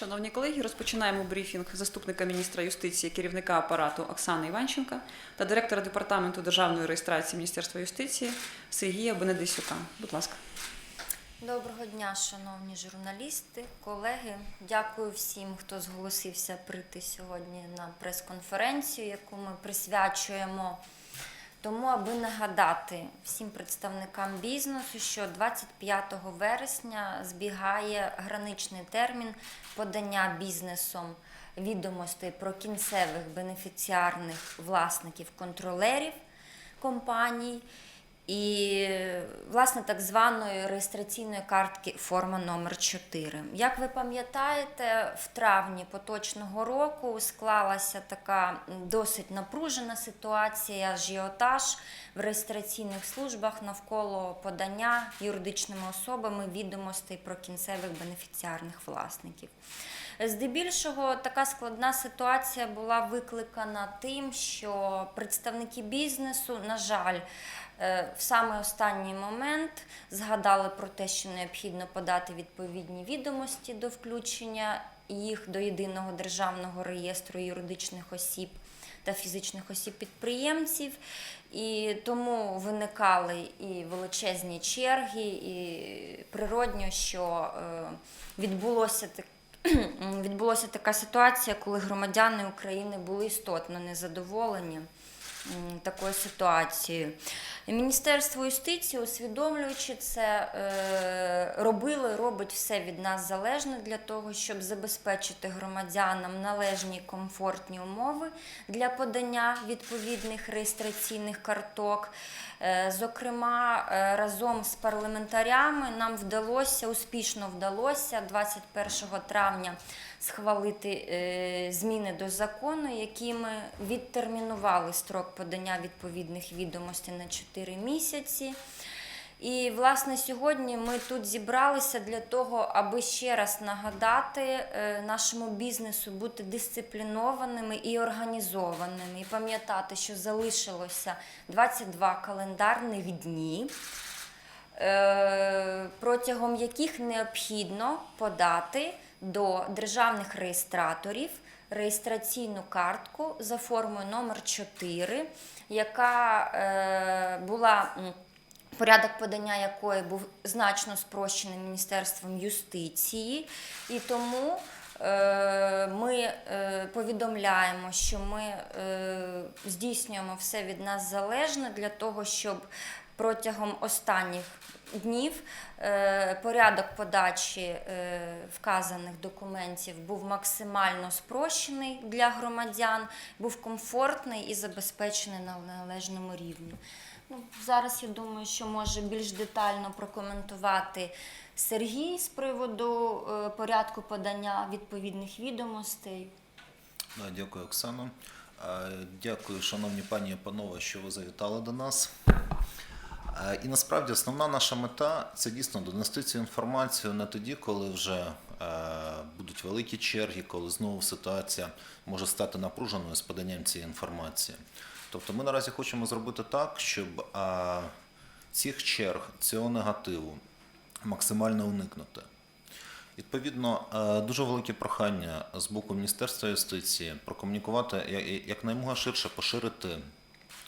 Шановні колеги, розпочинаємо брифінг заступника міністра юстиції, керівника апарату Оксани Іванченка та директора департаменту державної реєстрації Міністерства юстиції Сергія Бенедисюка. Будь ласка. Доброго дня, шановні журналісти, колеги. Дякую всім, хто зголосився прийти сьогодні на прес-конференцію, яку ми присвячуємо тому, аби нагадати всім представникам бізнесу, що 25 вересня збігає граничний термін подання бізнесом відомостей про кінцевих бенефіціарних власників контролерів компаній і власне так званої реєстраційної картки форма номер 4 Як ви пам'ятаєте, в травні поточного року склалася така досить напружена ситуація, ажіотаж в реєстраційних службах навколо подання юридичними особами відомостей про кінцевих бенефіціарних власників. Здебільшого така складна ситуація була викликана тим, що представники бізнесу, на жаль, в саме останній момент згадали про те, що необхідно подати відповідні відомості до включення їх до єдиного державного реєстру юридичних осіб та фізичних осіб-підприємців, і тому виникали і величезні черги, і природньо, що е, відбулося так. Відбулася така ситуація, коли громадяни України були істотно незадоволені такою ситуацією. Міністерство юстиції, усвідомлюючи це, е, робило і робить все від нас залежне для того, щоб забезпечити громадянам належні комфортні умови для подання відповідних реєстраційних карток. Е, Зокрема, е, разом з парламентарями нам вдалося, успішно вдалося 21 травня схвалити е, зміни до закону, якими відтермінували строк подання відповідних відомостей на 4 місяці. І, власне, сьогодні ми тут зібралися для того, аби ще раз нагадати е, нашому бізнесу бути дисциплінованими і організованими, і пам'ятати, що залишилося 22 календарних дні, е, протягом яких необхідно подати до державних реєстраторів реєстраційну картку за формою номер 4, яка е, була. Порядок подання якої був значно спрощений Міністерством юстиції, і тому е, ми е, повідомляємо, що ми е, здійснюємо все від нас залежне для того, щоб протягом останніх днів порядок подачі вказаних документів був максимально спрощений для громадян, був комфортний і забезпечений на належному рівні. Ну, зараз я думаю, що може більш детально прокоментувати Сергій з приводу е, порядку подання відповідних відомостей. Дякую, Оксано. Е, Дякую, шановні пані і панове, що ви завітали до нас. Е, І насправді основна наша мета це дійсно донести цю інформацію не тоді, коли вже будуть великі черги, коли знову ситуація може стати напруженою з поданням цієї інформації. Тобто ми наразі хочемо зробити так, щоб е, цих черг, цього негативу максимально уникнути. Відповідно, е, дуже велике прохання з боку Міністерства юстиції прокомунікувати якнаймога ширше поширити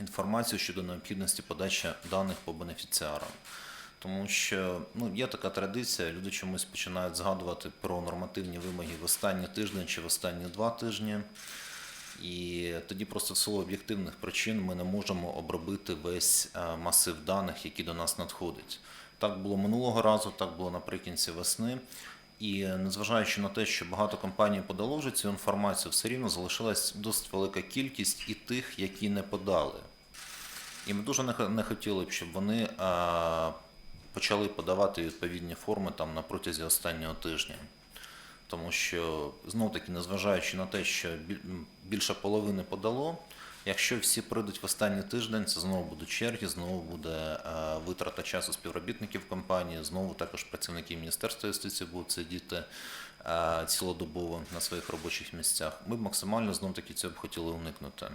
інформацію щодо необхідності подачі даних по бенефіціарам. Тому що ну, є така традиція, люди чомусь починають згадувати про нормативні вимоги в останній тиждень чи в останні два тижні. І тоді просто в силу об'єктивних причин ми не можемо обробити весь е, масив даних, які до нас надходять. Так було минулого разу, так було наприкінці весни. І незважаючи на те, що багато компаній подало вже цю інформацію, все рівно залишилась досить велика кількість і тих, які не подали. І ми дуже не хотіли б, щоб вони е, почали подавати відповідні форми там на протязі останнього тижня. Тому що знов таки, незважаючи на те, що більше половини подало, якщо всі прийдуть в останній тиждень, це знову будуть черги, знову буде е, витрата часу співробітників компанії, знову також працівники Міністерства юстиції будуть сидіти е, цілодобово на своїх робочих місцях. Ми б максимально знов таки цього б хотіли уникнути.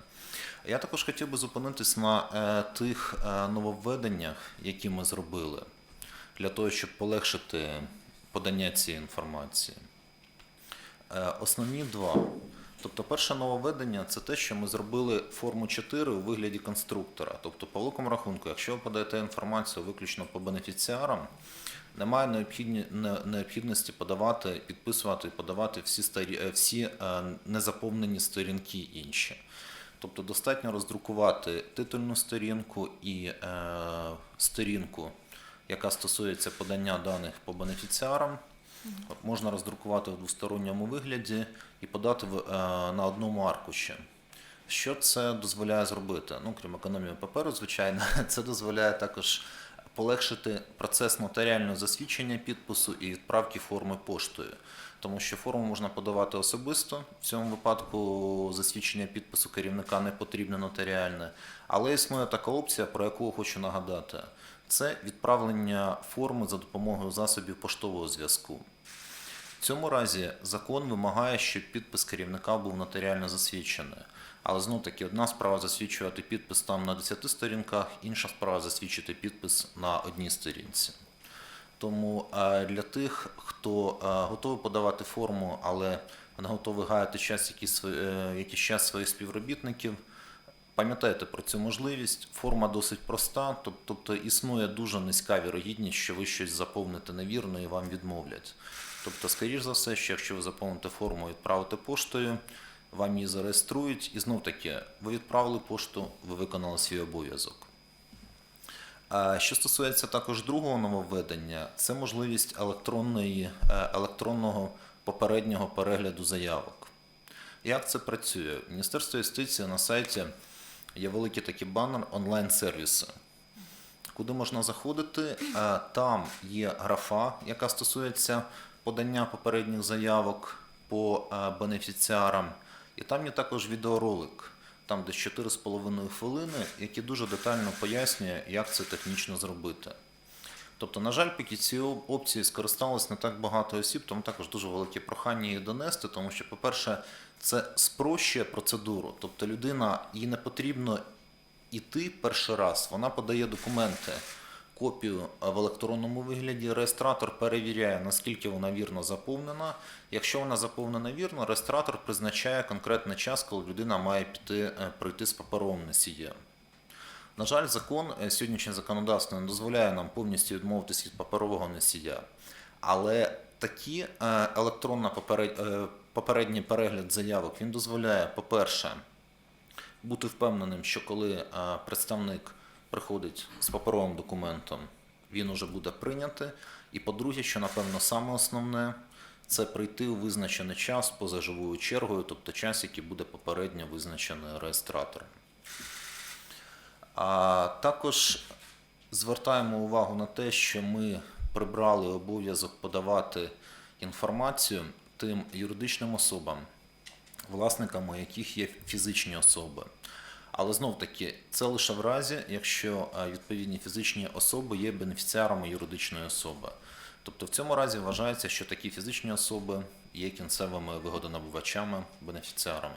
Я також хотів би зупинитись на е, тих нововведеннях, які ми зробили, для того, щоб полегшити подання цієї інформації. Е, Основні два. Тобто, перше нововведення це те, що ми зробили форму 4 у вигляді конструктора. Тобто, по великому рахунку, якщо ви подаєте інформацію виключно по бенефіціарам, немає необхідності подавати, підписувати і подавати всі, старі, е, всі е, незаповнені сторінки інші. Тобто достатньо роздрукувати титульну сторінку і е, сторінку, яка стосується подання даних по бенефіціарам. Можна роздрукувати в двосторонньому вигляді і подати в, е, на одному аркуші. Що це дозволяє зробити? Ну, крім економії паперу, звичайно, це дозволяє також полегшити процес нотаріального засвідчення підпису і відправки форми поштою. Тому що форму можна подавати особисто. В цьому випадку засвідчення підпису керівника не потрібне нотаріальне. Але існує така опція, про яку хочу нагадати. Це відправлення форми за допомогою засобів поштового зв'язку. В цьому разі закон вимагає, щоб підпис керівника був нотаріально засвідчений. Але знов таки одна справа засвідчувати підпис там на 10 сторінках, інша справа засвідчити підпис на одній сторінці. Тому е, для тих, хто е, готовий подавати форму, але не готовий гаяти час, якийсь, е, якийсь час своїх співробітників, пам'ятайте про цю можливість. Форма досить проста, тобто існує дуже низька вірогідність, що ви щось заповните невірно і вам відмовлять. Тобто, скоріш за все, що якщо ви заповните форму відправите поштою, вам її зареєструють, і знов таки, ви відправили пошту, ви виконали свій обов'язок. Що стосується також другого нововведення, це можливість електронної, е, електронного попереднього перегляду заявок. Як це працює? В Міністерстві юстиції на сайті є великий такий банер онлайн-сервіси, куди можна заходити. Е, Там є графа, яка стосується подання попередніх заявок по е, бенефіціарам, і там є також відеоролик, там десь 4,5 хвилини, який дуже детально пояснює, як це технічно зробити. Тобто, на жаль, поки ці опції скористалось не так багато осіб, тому також дуже велике прохання її донести, тому що, по-перше, це спрощує процедуру. Тобто людина їй не потрібно іти перший раз, вона подає документи, копію в електронному вигляді. Реєстратор перевіряє, наскільки вона вірно заповнена. Якщо вона заповнена вірно, реєстратор призначає конкретний час, коли людина має піти е, пройти з паперовим носієм. На жаль, закон е, сьогоднішнє законодавство не дозволяє нам повністю відмовитися від паперового носія. Але такі е, електронна попередній перегляд заявок він дозволяє, по-перше, бути впевненим, що коли представник приходить з паперовим документом, він уже буде прийнятий. І по-друге, що напевно саме основне, це прийти у визначений час поза живою чергою, тобто час, який буде попередньо визначений реєстратором. А також звертаємо увагу на те, що ми прибрали обов'язок подавати інформацію тим юридичним особам, власниками яких є фізичні особи. Але знов таки, це лише в разі, якщо е, відповідні фізичні особи є бенефіціарами юридичної особи. Тобто в цьому разі вважається, що такі фізичні особи є кінцевими вигодонабувачами, бенефіціарами.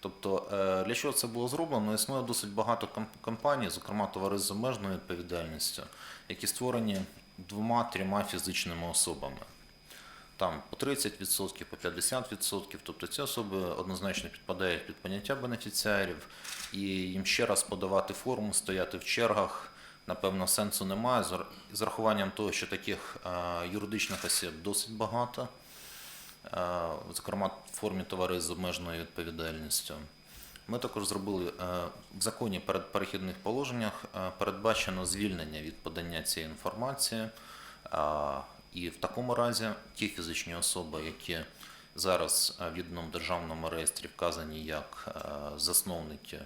Тобто, е, для чого це було зроблено? Існує досить багато компаній, зокрема товариств з обмеженою відповідальністю, які створені двома-трьома фізичними особами. Там по 30%, по 50%. Тобто ці особи однозначно підпадають під поняття бенефіціарів, і їм ще раз подавати форму, стояти в чергах, напевно, сенсу немає. З рахуванням того, що таких е, юридичних осіб досить багато е, зокрема в формі товариств з обмеженою відповідальністю. Ми також зробили е, в законі перед перехідних положеннях передбачено звільнення від подання цієї інформації. І в такому разі ті фізичні особи, які зараз е, в єдиному державному реєстрі вказані як е, засновники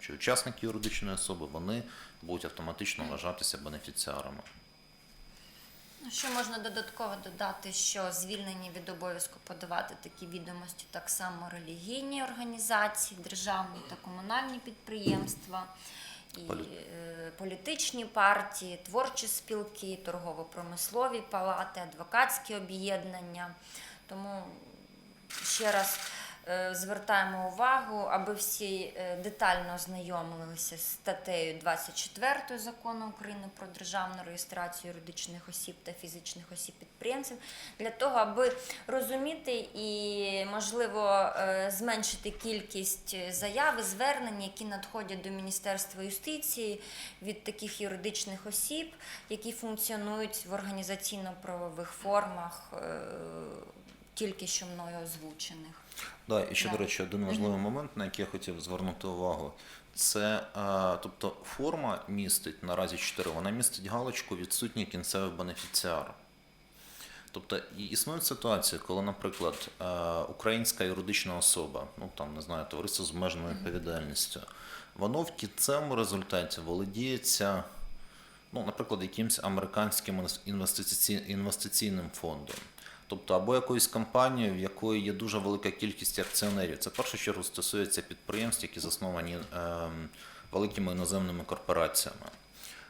чи учасники юридичної особи, вони будуть автоматично вважатися бенефіціарами. Ну, Що можна додатково додати, що звільнені від обов'язку подавати такі відомості так само релігійні організації, державні та комунальні підприємства, і е, політичні партії, творчі спілки, торгово-промислові палати, адвокатські об'єднання. Тому ще раз звертаємо увагу, аби всі е, детально ознайомилися з статтею 24 закону України про державну реєстрацію юридичних осіб та фізичних осіб підприємців, для того, аби розуміти і, можливо, е, зменшити кількість заяв і звернень, які надходять до Міністерства юстиції від таких юридичних осіб, які функціонують в організаційно-правових формах, е, тільки що мною озвучених. Да, і ще, Да. до речі, один важливий момент, на який я хотів звернути увагу. Це, е, тобто, форма містить наразі 4, вона містить галочку відсутній кінцевий бенефіціар. Тобто існують ситуації, коли, наприклад, е, українська юридична особа, ну там не знаю, товариство з обмеженою відповідальністю, воно в кінцевому результаті володіється, ну, наприклад, якимось американським інвестиційним фондом. Тобто або якоюсь компанією, в якої є дуже велика кількість акціонерів. Це в першу чергу стосується підприємств, які засновані ем, великими іноземними корпораціями.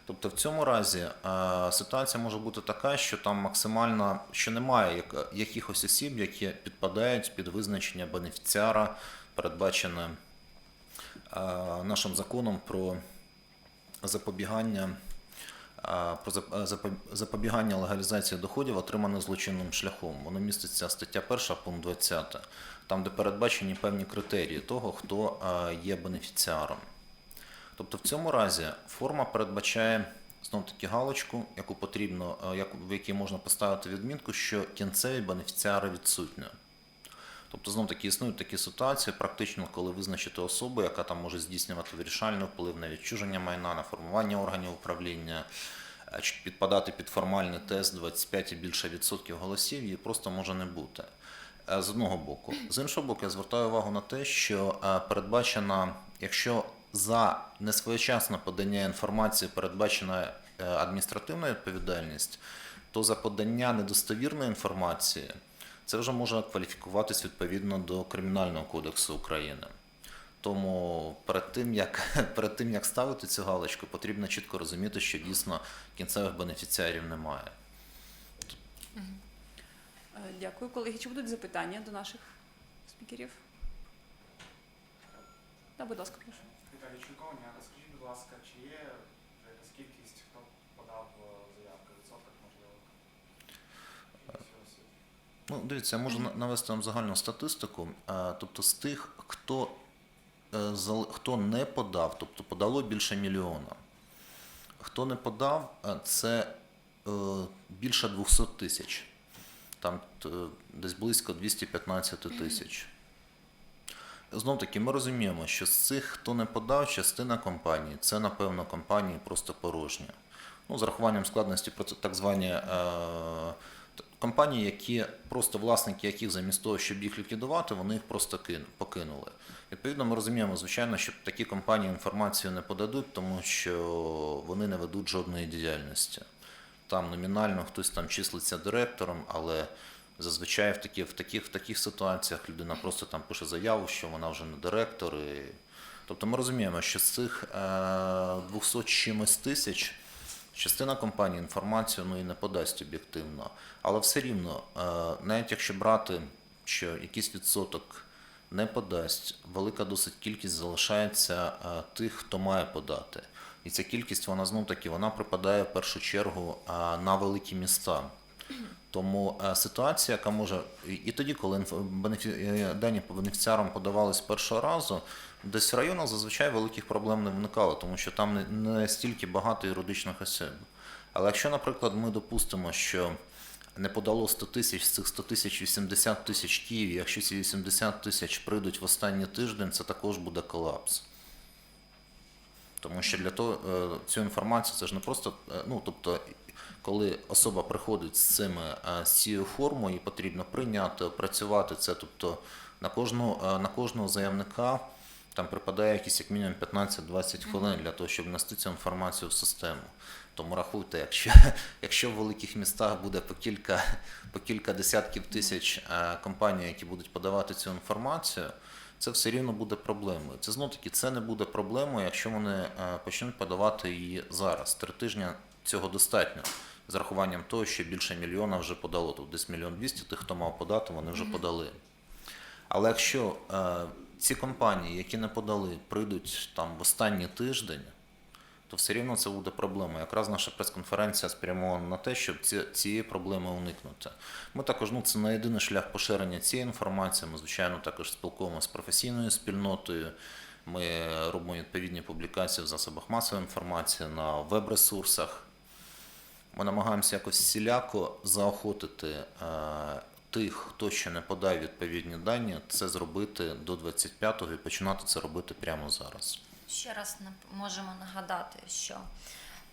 Тобто в цьому разі е, ситуація може бути така, що там максимально що немає як, якихось осіб, які підпадають під визначення бенефіціара, передбачене е, нашим законом про запобігання. Про запобігання легалізації доходів, отриманих злочинним шляхом. Воно міститься стаття 1, пункт 20, там, де передбачені певні критерії того, хто є бенефіціаром. Тобто в цьому разі форма передбачає знов таки галочку, яку потрібно, в якій можна поставити відмітку, що кінцеві бенефіціари відсутні. Тобто, знов таки існують такі ситуації, практично, коли визначити особу, яка там може здійснювати вирішальний вплив на відчуження майна, на формування органів управління, підпадати під формальний тест 25 і більше відсотків голосів, її просто може не бути. Е, З одного боку. З іншого боку, я звертаю увагу на те, що е, передбачена, якщо за несвоєчасне подання інформації передбачена е, адміністративна відповідальність, то за подання недостовірної інформації це вже може кваліфікуватись відповідно до Кримінального кодексу України. Тому перед тим, як, перед тим, як ставити цю галочку, потрібно чітко розуміти, що дійсно кінцевих бенефіціарів немає. Е, Дякую, колеги. Чи будуть запитання до наших спікерів? Так, будь ласка, прошу. Віталій Чуйковня, розкажіть, будь ласка, чи є вже якась кількість, хто подав е, заявки, відсоток, можливо? Кількість осіб? Ну, дивіться, я можу навести вам загальну статистику. Е, Тобто з тих, хто, е, хто не подав, тобто подало більше мільйона. Хто не подав, е, це більше 200 тисяч. Там десь близько 215 тисяч. Знов таки, ми розуміємо, що з цих, хто не подав, частина компаній, це, напевно, компанії просто порожні. Ну, з рахуванням складності про так звані е, компанії, які просто власники яких замість того, щоб їх ліквідувати, вони їх просто покинули. Відповідно, ми розуміємо, звичайно, що такі компанії інформацію не подадуть, тому що вони не ведуть жодної діяльності. Там номінально хтось там числиться директором, але зазвичай в, такі, в, таких, в таких ситуаціях людина просто там пише заяву, що вона вже не директор. І... Тобто ми розуміємо, що з цих е, 200 чимось тисяч частина компаній інформацію ну, і не подасть об'єктивно. Але все рівно, е, навіть якщо брати, що якийсь відсоток не подасть, велика досить кількість залишається е, тих, хто має подати. І ця кількість, вона знов таки вона припадає в першу чергу е, на великі міста. Тому е, ситуація, яка може і- тоді, коли е, дані по бенефіціарам подавались першого разу, десь в районах зазвичай великих проблем не виникало, тому що там не, стільки багато юридичних осіб. Але якщо, наприклад, ми допустимо, що не подало 100 тисяч, з цих 100 тисяч 80 тисяч Києві, якщо ці 80 тисяч прийдуть в останній тиждень, це також буде колапс. Тому що для того е, цю інформацію це ж не просто, ну тобто, коли особа приходить з цими е, з цією формою, її потрібно прийняти, опрацювати це. Тобто на кожного на кожного заявника там припадає якісь як мінімум 15-20 хвилин для того, щоб внести цю інформацію в систему. Тому рахуйте, якщо, якщо в великих містах буде по кілька, по кілька десятків тисяч е, компаній, які будуть подавати цю інформацію, це все рівно буде проблемою. Це знов таки це не буде проблемою, якщо вони е, почнуть подавати її зараз. Три тижні цього достатньо. З рахуванням того, що більше мільйона вже подало. Тут десь мільйон двісті тих, хто мав подати, вони вже подали. Але якщо е, ці компанії, які не подали, прийдуть там в останній тиждень, то все рівно це буде проблема. Якраз наша прес-конференція спрямована на те, щоб ці, цієї проблеми уникнути. Ми також, ну це не єдиний шлях поширення цієї інформації. Ми, звичайно, також спілкуємося з професійною спільнотою. Ми робимо відповідні публікації в засобах масової інформації на веб-ресурсах. Ми намагаємося якось всіляко заохотити е, тих, хто ще не подав відповідні дані, це зробити до 25-го і починати це робити прямо зараз. Ще раз можемо нагадати, що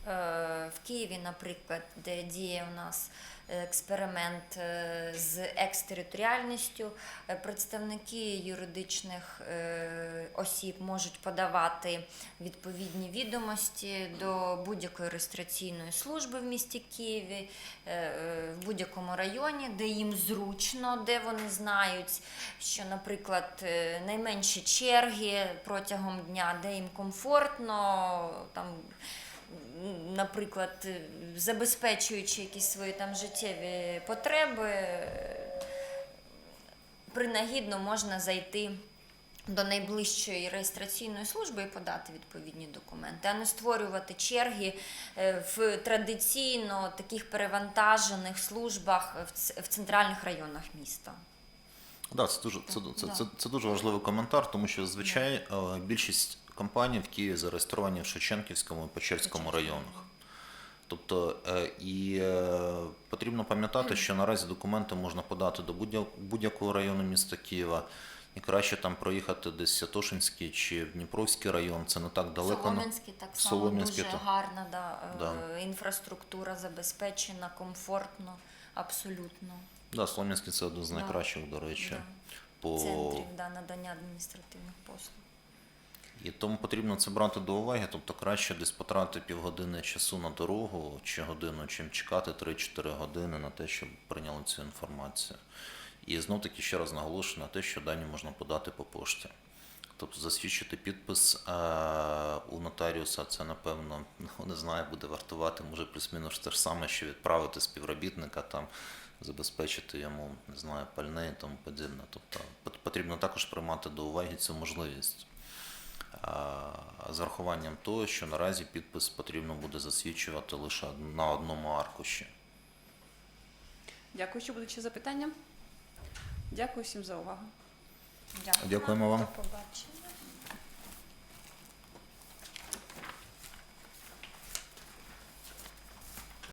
в Києві, наприклад, де діє у нас експеримент е, з екстериторіальністю, е, представники юридичних е, осіб можуть подавати відповідні відомості до будь-якої реєстраційної служби в місті Києві, е, е, в будь-якому районі, де їм зручно, де вони знають, що, наприклад, е, найменші черги протягом дня, де їм комфортно, там, наприклад, забезпечуючи якісь свої там життєві потреби, принагідно можна зайти до найближчої реєстраційної служби і подати відповідні документи, а не створювати черги е, в традиційно таких перевантажених службах в центральних районах міста. Да, це дуже це, це, Да. це, це дуже важливий коментар, тому що зазвичай е, більшість компаній в Києві зареєстровані в Шевченківському і Печерському районах. Тобто е, і е, потрібно пам'ятати, що наразі документи можна подати до будь- будь-якого району міста Києва. І краще там проїхати десь Святошинський чи в Дніпровський район, це не так далеко. на- Солом'янський так само Солом'янський, дуже так. гарна, да, е, Да. інфраструктура забезпечена, комфортно, абсолютно. Да, Солом'янський це один з Да. найкращих, до речі, Да. по Центрів да, надання адміністративних послуг. І тому потрібно це брати до уваги, тобто краще десь потратити півгодини часу на дорогу чи годину, чим чекати 3-4 години на те, щоб прийняли цю інформацію. І знов таки ще раз наголошую на те, що дані можна подати по пошті. Тобто засвідчити підпис е, у нотаріуса, це напевно, ну не знаю, буде вартувати, може плюс-мінус те ж саме, що відправити співробітника там, забезпечити йому, не знаю, пальне і тому подібне. Тобто пот- потрібно також приймати до уваги цю можливість. З врахуванням того, що наразі підпис потрібно буде засвідчувати лише на одному аркуші. Дякую, що будуть ще запитання? Дякую всім за увагу. Дякуємо вам. До побачення.